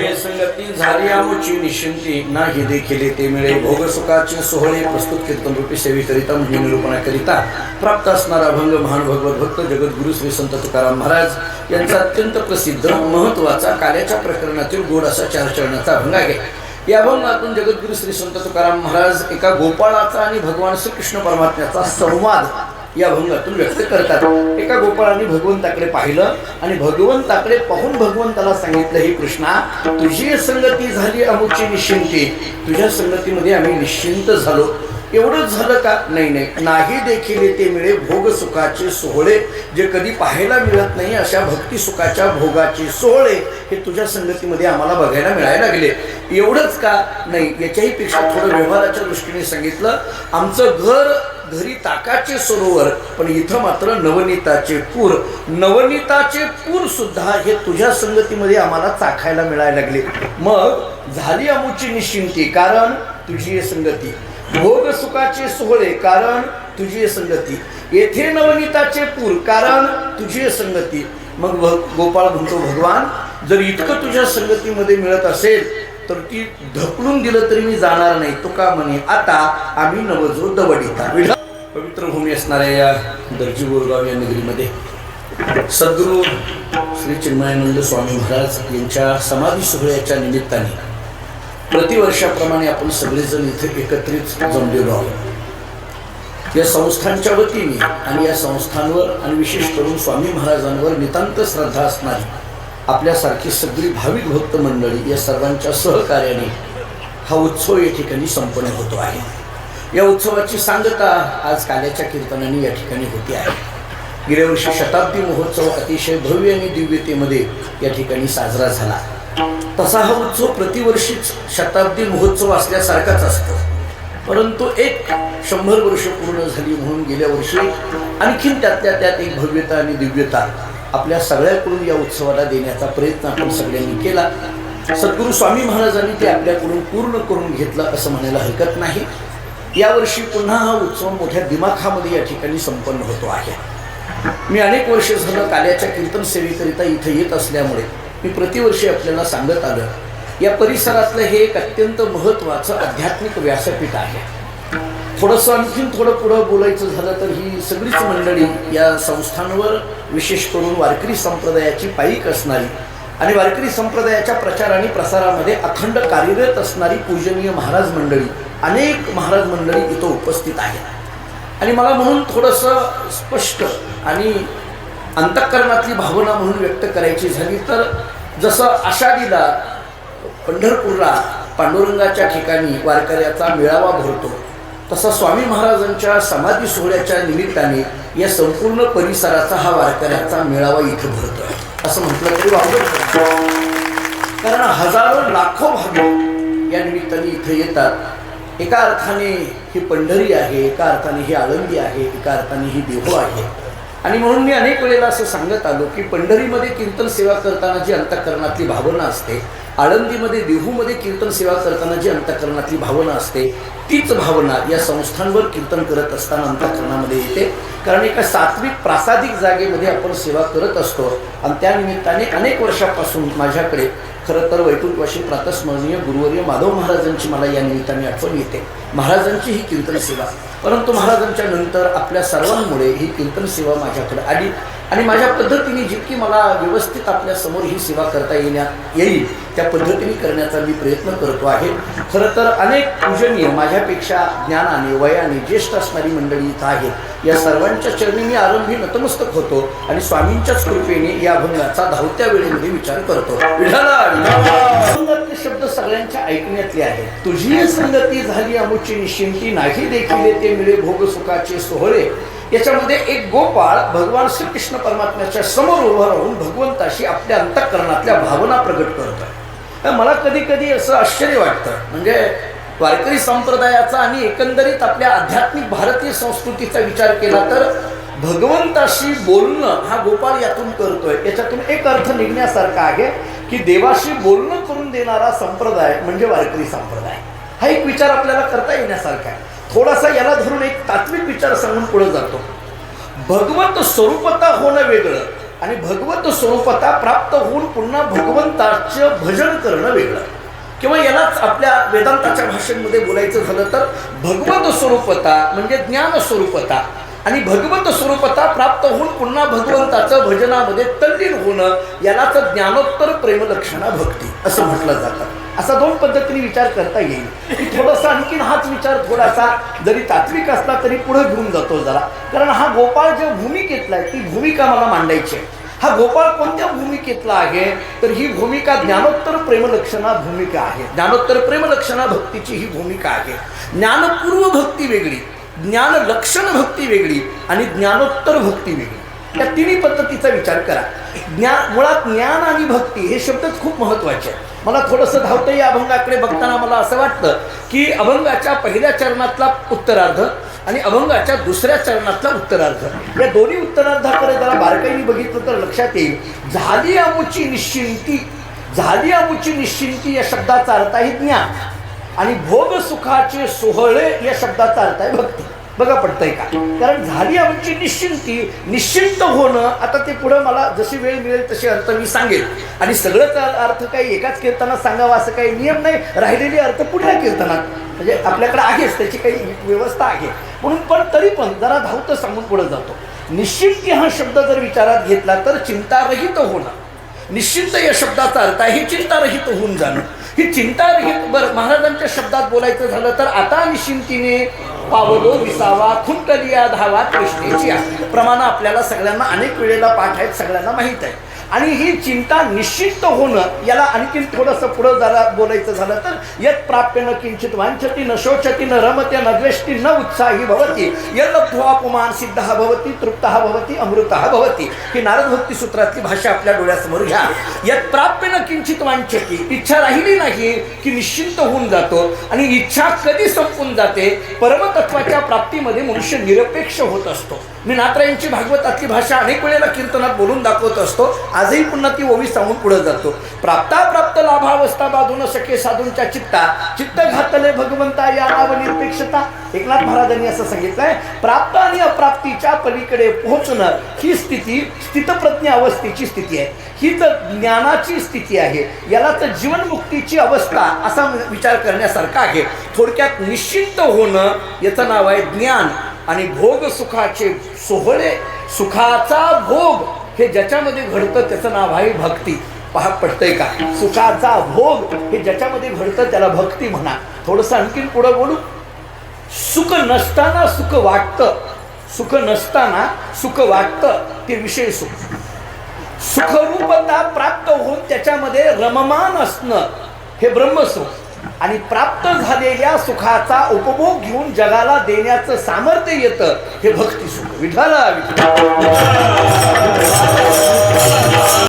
तुझे संगती झाली आमुची निश्चिंती नाही देखील ते मिळे भोगसुखाचे सोहळे प्रस्तुत कीर्तन रूपी सेवेकरिता म्हणजे निरूपणाकरिता प्राप्त असणारा अभंग महान भगवत भक्त जगद्गुरु श्री संत तुकाराम महाराज यांचा अत्यंत प्रसिद्ध महत्त्वाचा काल्याच्या प्रकरणातील गोड असा चार चरणाचा अभंग आहे. या अभंगातून जगद्गुरु श्री संत तुकाराम महाराज एका गोपाळाचा आणि भगवान श्रीकृष्ण परमात्म्याचा संवाद या अभंगातून व्यक्त करतात. एका गोपाळाने भगवंताकडे पाहिलं आणि भगवंताकडे पाहून भगवंताला सांगितलं हे कृष्णा तुझी संगती झाली अमुची निश्चिंती. तुझ्या संगतीमध्ये आम्ही निश्चिंत झालो. एवढंच झालं का? नाही नाही. नाही देखील ते मिळे भोग सुखाचे सोहळे. जे कधी पाहायला मिळत नाही अशा भक्ती सुखाच्या भोगाचे सोहळे हे तुझ्या संगतीमध्ये आम्हाला बघायला मिळायला लागले. एवढंच का? नाही. याच्याही पेक्षा थोडं व्यवहाराच्या दृष्टीने सांगितलं. आमचं घर घरी ताकाचे सरोवर पण इथं मात्र नवनीताचे पूर. नवनीताचे पूर सुद्धा हे तुझ्या संगतीमध्ये आम्हाला चाखायला मिळायला लागले. मग झाली अमुची निश्चिंती कारण तुझी हे संगती. भोग सुखाचे सोहळे कारण तुझी संगती. येथे नवनीताचे पूर कारण तुझी हे संगती. मग गोपाळ म्हणतो भगवान जर इतकं तुझ्या संगतीमध्ये मिळत असेल तर ती ढकलून दिलं तरी मी जाणार नाही. तो का म्हणे आता आम्ही नवजो दवडिता पवित्र भूमी असणाऱ्या या दर्जी बोरगाव या नगरीमध्ये सद्गुरू श्री चिन्मयानंद स्वामी महाराज यांच्या समाधी सोहळ्याच्या निमित्ताने प्रतिवर्षाप्रमाणे आपण सगळेजण इथे एकत्रित जमलेलो आहोत. या संस्थांच्या वतीने आणि या संस्थांवर आणि विशेष करून स्वामी महाराजांवर नितांत श्रद्धा असणारी आपल्यासारखी सगळी भाविक भक्त मंडळी या सर्वांच्या सहकार्याने हा उत्सव या ठिकाणी संपन्न होतो आहे. या उत्सवाची सांगता आज काल्याच्या कीर्तनाने या ठिकाणी होती आहे. गेल्या वर्षी शताब्दी महोत्सव अतिशय भव्य आणि दिव्यतेमध्ये या ठिकाणी साजरा झाला. तसा हा उत्सव प्रतिवर्षीच शताब्दी महोत्सव असल्यासारखाच असतो. परंतु एक शंभर वर्ष पूर्ण झाली म्हणून गेल्या वर्षी आणखीन त्यातल्या त्यात एक भव्यता आणि दिव्यता आपल्या सगळ्याकडून या उत्सवाला देण्याचा प्रयत्न आपण सगळ्यांनी केला. सद्गुरू स्वामी महाराजांनी ते आपल्याकडून पूर्ण करून घेतलं असं म्हणायला हरकत नाही. यावर्षी पुन्हा हा उत्सव मोठ्या दिमाखामध्ये या ठिकाणी संपन्न होतो आहे. मी अनेक वर्ष झालं काल्याच्या कीर्तन सेवेकरिता इथं येत असल्यामुळे मी प्रतिवर्षी आपल्याला सांगत आलं. या परिसरातलं हे एक अत्यंत महत्त्वाचं आध्यात्मिक व्यासपीठ आहे. थोडंसं आणखीन थोडं पुढं बोलायचं झालं तर ही सगळीच मंडळी या संस्थांवर विशेष करून वारकरी संप्रदायाची पाईक असणारी आणि वारकरी संप्रदायाच्या प्रचार आणि प्रसारामध्ये अखंड कार्यरत असणारी पूजनीय महाराज मंडळी अनेक महाराज मंडळी इथं उपस्थित आहेत. आणि मला म्हणून थोडंसं स्पष्ट आणि अंतःकरणातली भावना म्हणून व्यक्त करायची झाली तर जसं आषाढीला पंढरपूरला पांडुरंगाच्या ठिकाणी वारकऱ्याचा मेळावा भरतो तसा स्वामी महाराजांच्या समाधी सोहळ्याच्या निमित्ताने या संपूर्ण परिसराचा हा वारकऱ्याचा मेळावा इथं भरतोय. असं म्हटलं तरी वावगं कारण हजारो लाखो भाविक या निमित्ताने इथे येतात. एका अर्थाने ही पंढरी आहे एका अर्थाने ही आळंदी आहे एका अर्थाने ही देहो आहे. आणि म्हणून मी अनेक वेळेला असं सांगत आलो की पंढरीमध्ये कीर्तन सेवा करताना जी अंतःकरणातली भावना असते आळंदीमध्ये देहूमध्ये कीर्तन सेवा करताना जी अंतःकरणातली भावना असते तीच भावना या संस्थांवर कीर्तन करत असताना अंतःकरणामध्ये येते. कारण एका सात्विक प्रासादिक जागेमध्ये आपण सेवा करत असतो. आणि त्या निमित्ताने अनेक वर्षापासून माझ्याकडे खरं तर वैकुंठवाशी प्रातस्मरणीय गुरुवर्य माधव महाराजांची मला या निमित्ताने आठवण येते. महाराजांची ही कीर्तन सेवा. परंतु महाराजांच्या नंतर आपल्या सर्वांमुळे ही कीर्तन सेवा माझ्याकडे आली. आणि माझ्या पद्धतीने जितकी मला व्यवस्थित आपल्यासमोर ही सेवा करता येण्यात येईल त्या पद्धतीने करण्याचा मी प्रयत्न करतो आहे. खरं तर अनेक पूजनीय वयापेक्षा ज्ञानाने वयाने ज्येष्ठ असणारी मंडळी इथं आहेत. या सर्वांच्या चरणी मी आरंभी नतमस्तक होतो आणि स्वामींच्याच कृपेने या अभंगाचा धावत्या वेळेमध्ये विचार करतो. अभंगातले शब्द सगळ्यांच्या ऐकण्यातले आहेत. तुझी संगती झाली अमुची निश्चिंती नाही देखील ते मिळे भोग सुखाचे सोहळे. याच्यामध्ये एक गोपाळ भगवान श्रीकृष्ण परमात्म्याच्या समोर उभा राहून भगवंताशी आपल्या अंतःकरणातल्या भावना प्रगट करतोय. मला कधी कधी असं आश्चर्य वाटतं. म्हणजे वारकरी संप्रदायाचा आणि एकंदरीत आपल्या आध्यात्मिक भारतीय संस्कृतीचा विचार केला तर भगवंताशी बोलणं हा गोपाळ यातून करतोय. याच्यातून एक अर्थ निघण्यासारखा आहे की देवाशी बोलणं करून देणारा संप्रदाय म्हणजे वारकरी संप्रदाय. हा एक विचार आपल्याला करता येण्यासारखा आहे. थोडासा याला धरून एक तात्विक विचार सांगून पुढे जातो. भगवंत स्वरूपता होणं वेगळं आणि भगवत स्वरूपता प्राप्त होऊन पुन्हा भगवंताचं भजन करणं वेगळं. किंवा यालाच आपल्या वेदांताच्या भाषेमध्ये बोलायचं झालं तर भगवत स्वरूपता म्हणजे ज्ञान स्वरूपता. आणि भगवत स्वरूपता प्राप्त होऊन पुन्हा भगवंताचं भजनामध्ये तल्लीन होणं यालाच ज्ञानोत्तर प्रेमलक्षणा भक्ती असं म्हटलं जातं. असा दोन पद्धतीने विचार करता येईल. की थोडासा आणखीन हाच विचार थोडासा जरी तात्विक असला तरी पुढे घेऊन जातो जरा. कारण हा गोपाळ जो भूमिकेतला आहे ती भूमिका मला मांडायची आहे. हा गोपाळ कोणत्या भूमिकेतला आहे? तर ही भूमिका ज्ञानोत्तर प्रेमलक्षणा भूमिका आहे. ज्ञानोत्तर प्रेमलक्षणा भक्तीची ही भूमिका आहे. ज्ञानपूर्व भक्ती वेगळी ज्ञान लक्षण भक्ती वेगळी आणि ज्ञानोत्तर भक्ती वेगळी. या तिन्ही पद्धतीचा विचार करा. ज्ञान मुळात ज्ञान आणि भक्ती हे शब्दच खूप महत्त्वाचे आहे मला थोडंसं धावतं या अभंगाकडे बघताना मला असं वाटतं की अभंगाच्या पहिल्या चरणातला उत्तरार्ध आणि अभंगाच्या दुसऱ्या चरणातला उत्तरार्ध. या दोन्ही उत्तरार्धाकडे जरा बारकाईने बघितलं तर लक्षात येईल. झाली आमुची निश्चिंती झाली आमुची निश्चिंती या शब्दाचा अर्थ आहे ज्ञान. आणि भोग सुखाचे सोहळे या शब्दाचा अर्थ आहे भक्ती. बघा पडतंय का? कारण झाली आमची निश्चिंती. निश्चिंत होणं आता ते पुढं मला जशी वेळ मिळेल तसे अर्थ मी सांगेल. आणि सगळंच अर्थ काही एकाच कीर्तनात सांगावा असं काही नियम नाही. राहिलेले अर्थ पुढल्या कीर्तनात. म्हणजे आपल्याकडे आहेच त्याची काही व्यवस्था आहे. म्हणून पण तरी पण जरा धावतं सांगून पुढे जातो. निश्चिंती हा शब्द जर विचारात घेतला तर चिंतारहित होणं. निश्चिंत या शब्दाचा अर्थ आहे चिंतारहित होऊन जाणं. ही चिंता रहित बरं महाराजांच्या शब्दात बोलायचं झालं तर आता निश्चिंतीने पावलो विसावा खुंटलिया धावा कृष्णेची आहे. प्रमाण आपल्याला सगळ्यांना अनेक वेळेला पाठ आहेत सगळ्यांना माहीत आहे. आणि ही चिंता निश्चित होणं याला आणखीन थोडंसं पुढं जरा बोलायचं झालं तर यत प्राप्य न किंचित वांछती न शोचती न रमते न द्वेष्टी न उत्साही भवती। यद्वापमान सिद्ध भवती तृप्त भवती अमृत भवती। ही नारद भक्ती सूत्रातली भाषा आपल्या डोळ्यासमोर घ्या. यत प्राप्य न किंचित वांछती इच्छा राहिली नाही की निश्चिंत होऊन जातो आणि इच्छा कधी संपून जाते? परमतत्वाच्या प्राप्तीमध्ये मनुष्य निरपेक्ष होत असतो. मी नात्रायांची भागवतातली भाषा अनेक वेळेला कीर्तनात बोलून दाखवत असतो. आजही पुन्हा ती ओवी सांगून पुढे जातो. प्राप्ता प्राप्त लाभावस्था बाधून सखे साधूंच्या चित्ता चित्त घातले भगवंता या नाव निरपेक्षता. एकनाथ महाराजांनी असं सांगितलंय प्राप्त आणि अप्राप्तीच्या पलीकडे पोहोचणं ही स्थिती स्थितप्रज्ञ अवस्थेची स्थिती आहे. ही तर ज्ञानाची स्थिती आहे. याला तर जीवनमुक्तीची अवस्था असा विचार करण्यासारखा आहे. थोडक्यात निश्चिंत होणं याचं नाव आहे ज्ञान. आणि भोग सुखाचे सोहळे सुखाचा भोग हे ज्याच्यामध्ये घडतं त्याचं नाव आहे भक्ती. पहा पडतंय का? सुखाचा भोग हे ज्याच्यामध्ये घडतं त्याला भक्ती म्हणा. थोडंसं आणखीन पुढं बोलू. सुख नसताना सुख वाटतं. सुख नसताना सुख वाटतं ते विषय सुख. सुखरूपता प्राप्त होऊन त्याच्यामध्ये रममान असणं हे ब्रह्मसुख आणि प्राप्त झालेल्या सुखाचा उपभोग घेऊन जगाला देण्याचं सामर्थ्य येतं हे भक्ती सुख. विठाला